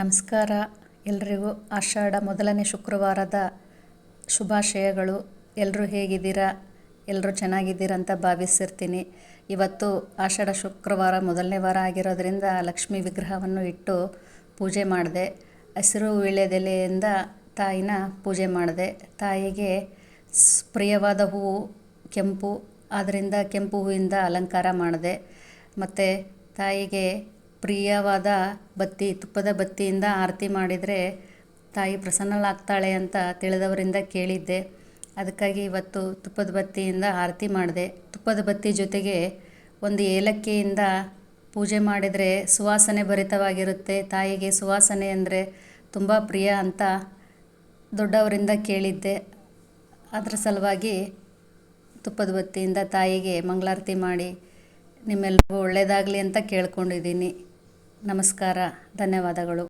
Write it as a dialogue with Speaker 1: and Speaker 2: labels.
Speaker 1: ನಮಸ್ಕಾರ. ಎಲ್ರಿಗೂ ಆಷಾಢ ಮೊದಲನೇ ಶುಕ್ರವಾರದ ಶುಭಾಶಯಗಳು. ಎಲ್ಲರೂ ಹೇಗಿದ್ದೀರಾ? ಎಲ್ಲರೂ ಚೆನ್ನಾಗಿದ್ದೀರಾ ಅಂತ ಭಾವಿಸಿರ್ತೀನಿ ಇವತ್ತು ಆಷಾಢ ಶುಕ್ರವಾರ ಮೊದಲನೇ ವಾರ ಆಗಿರೋದ್ರಿಂದ ಲಕ್ಷ್ಮೀ ವಿಗ್ರಹವನ್ನು ಇಟ್ಟು ಪೂಜೆ ಮಾಡಿದೆ. ಹಸಿರು ವೀಳ್ಯದೆಲೆಯಿಂದ ತಾಯಿನ ಪೂಜೆ ಮಾಡಿದೆ. ತಾಯಿಗೆ ಪ್ರಿಯವಾದ ಹೂವು ಕೆಂಪು. ಆದ್ದರಿಂದ ಕೆಂಪು ಹೂವಿಂದ ಅಲಂಕಾರ ಮಾಡಿದೆ. ಮತ್ತು ತಾಯಿಗೆ ಪ್ರಿಯವಾದ ಬತ್ತಿ, ತುಪ್ಪದ ಬತ್ತಿಯಿಂದ ಆರತಿ ಮಾಡಿದರೆ ತಾಯಿ ಪ್ರಸನ್ನಳಾಗ್ತಾಳೆ ಅಂತ ತಿಳಿದವರಿಂದ ಕೇಳಿದ್ದೆ. ಅದಕ್ಕಾಗಿ ಇವತ್ತು ತುಪ್ಪದ ಬತ್ತಿಯಿಂದ ಆರತಿ ಮಾಡಿದೆ. ತುಪ್ಪದ ಬತ್ತಿ ಜೊತೆಗೆ ಒಂದು ಏಲಕ್ಕಿಯಿಂದ ಪೂಜೆ ಮಾಡಿದರೆ ಸುವಾಸನೆ ಭರಿತವಾಗಿರುತ್ತೆ. ತಾಯಿಗೆ ಸುವಾಸನೆ ಅಂದರೆ ತುಂಬ ಪ್ರಿಯ ಅಂತ ದೊಡ್ಡವರಿಂದ ಕೇಳಿದ್ದೆ. ಅದರ ಸಲುವಾಗಿ ತುಪ್ಪದ ಬತ್ತಿಯಿಂದ ತಾಯಿಗೆ ಮಂಗಳಾರತಿ ಮಾಡಿ ನಿಮ್ಮೆಲ್ರಿಗೂ ಒಳ್ಳೆಯದಾಗಲಿ ಅಂತ ಕೇಳ್ಕೊಂಡಿದ್ದೀನಿ. ನಮಸ್ಕಾರ ಧನ್ಯವಾದಗಳು.